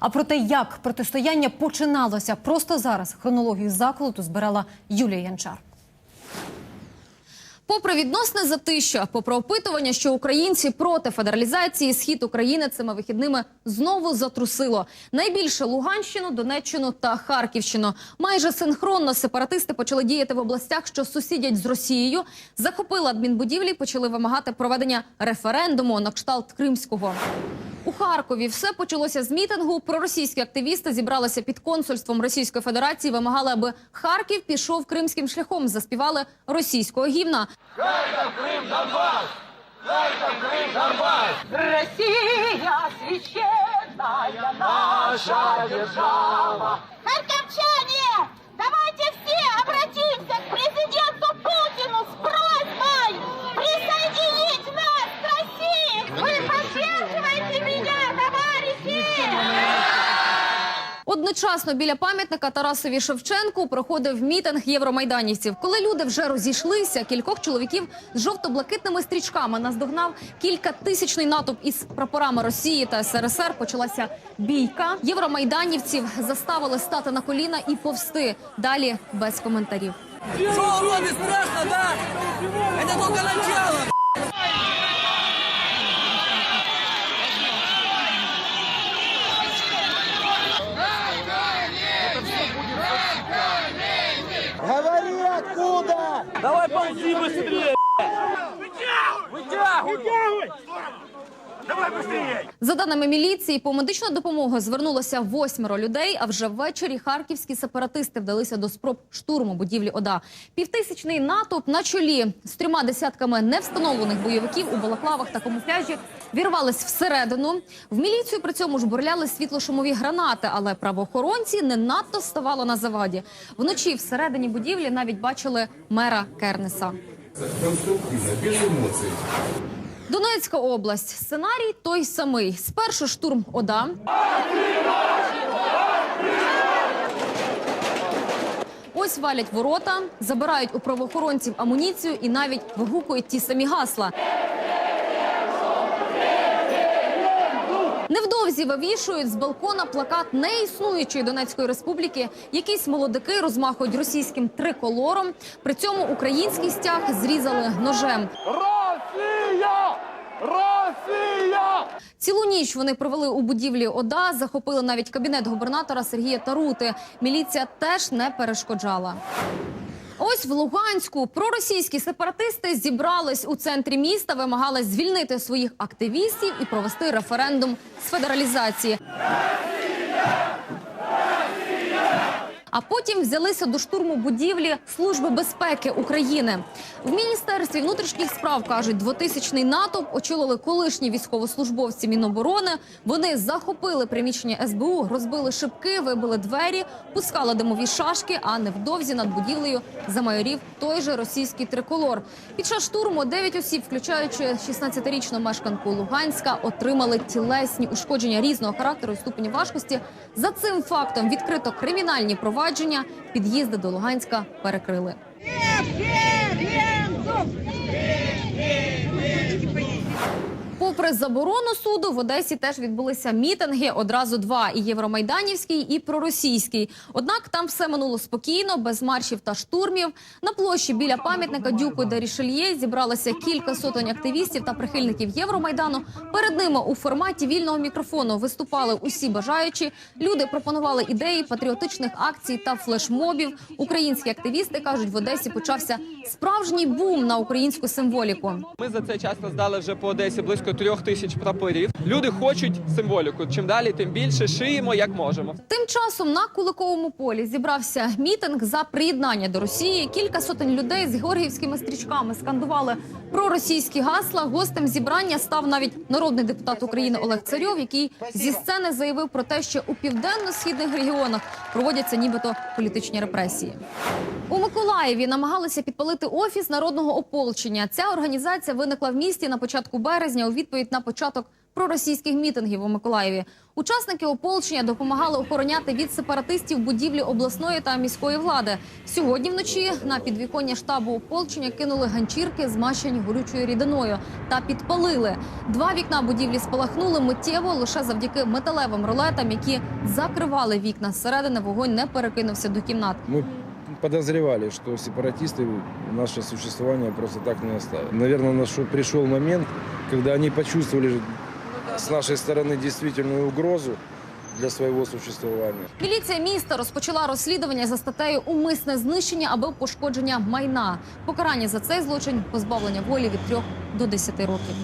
А про те, як протистояння починалося просто зараз, хронологію заколоту збирала Юлія Янчар. Попри відносне затища, попри опитування, що українці проти федералізації, схід України цими вихідними знову затрусило. Найбільше Луганщину, Донеччину та Харківщину. Майже синхронно сепаратисти почали діяти в областях, що сусідять з Росією. Захопили адмінбудівлі, почали вимагати проведення референдуму на кшталт кримського. У Харкові все почалося з мітингу. Проросійські активісти зібралися під консульством Російської Федерації. Вимагали, аби Харків пішов кримським шляхом. Заспівали російського гімна. Росія сіщена наша держава. Одночасно біля пам'ятника Тарасові Шевченку проходив мітинг євромайданівців. Коли люди вже розійшлися, кількох чоловіків з жовто-блакитними стрічками наздогнав кількатисячний натовп із прапорами Росії та СРСР. Почалася бійка. Євромайданівців заставили стати на коліна і повсти. Далі без коментарів. Что, уроды, страшно, да? Это только начало. Давай ползи быстрее. Вытягивай! Вытягивай! За даними міліції, по медичну допомогу звернулося восьмеро людей. А вже ввечері харківські сепаратисти вдалися до спроб штурму будівлі ОДА. Півтисячний натовп на чолі з трьома десятками невстановлених бойовиків у балаклавах та камуфляжі вірвались всередину. В міліцію при цьому жбурляли світлошумові гранати, але правоохоронці не надто ставало на заваді. Вночі всередині будівлі навіть бачили мера Кернеса. конструктивно, без эмоций. Донецька область. Сценарій той самий. Спершу штурм ОДА. Ось валять ворота, забирають у правоохоронців амуніцію і навіть вигукують ті самі гасла. Невдовзі вивішують з балкона плакат неіснуючої Донецької республіки. Якісь молодики розмахують російським триколором. При цьому український стяг зрізали ножем. Россия! Цілу ніч вони провели у будівлі ОДА, захопили навіть кабінет губернатора Сергія Тарути. Міліція теж не перешкоджала. Ось в Луганську проросійські сепаратисти зібрались у центрі міста, вимагали звільнити своїх активістів і провести референдум з федералізації. А потім взялися до штурму будівлі Служби безпеки України. В міністерстві внутрішніх справ кажуть, двотисячний натовп очолили колишні військовослужбовці Міноборони. Вони захопили приміщення СБУ, розбили шибки, вибили двері, пускали димові шашки. А невдовзі над будівлею замайорів той же російський триколор. Під час штурму 9 осіб, включаючи 16-річну мешканку Луганська, отримали тілесні ушкодження різного характеру і ступеня важкості. За цим фактом відкрито кримінальні провадження. Під'їзди до Луганська перекрили. Попри заборону суду, в Одесі теж відбулися мітинги. Одразу два: і євромайданівський, і проросійський. Однак там все минуло спокійно, без маршів та штурмів. На площі біля пам'ятника Дюку де Рішельє зібралося кілька сотень активістів та прихильників Євромайдану. Перед ними у форматі вільного мікрофону виступали усі бажаючі. Люди пропонували ідеї патріотичних акцій та флешмобів. Українські активісти кажуть, в Одесі почався справжній бум на українську символіку. Ми за цей час роздали вже по Одесі близько трьох тисяч прапорів. Люди хочуть символіку. Чим далі, тим більше шиємо, як можемо. Тим часом на Куликовому полі зібрався мітинг за приєднання до Росії. Кілька сотень людей з георгіївськими стрічками скандували про російські гасла. Гостем зібрання став навіть народний депутат України Олег Царьов, який зі сцени заявив про те, що у південно-східних регіонах проводяться нібито політичні репресії. У Миколаєві намагалися підпалити офіс народного ополчення. Ця організація виникла в місті на початку березня у відповідь на початок проросійських мітингів у Миколаєві. Учасники ополчення допомагали охороняти від сепаратистів будівлі обласної та міської влади. Сьогодні вночі на підвіконня штабу ополчення кинули ганчірки, змащені горючою рідиною, та підпалили. Два вікна будівлі спалахнули миттєво лише завдяки металевим ролетам, які закривали вікна. Зсередини вогонь не перекинувся до кімнат. Мы подозревали, что сепаратисты наше существование просто так не оставят. Наверное, наш- пришел момент, когда они почувствовали с нашей стороны действительную угрозу для своего существования. Міліція міста розпочала розслідування за статтею умисне знищення або пошкодження майна. Покарання за цей злочин позбавлення волі від 3 до 10 років.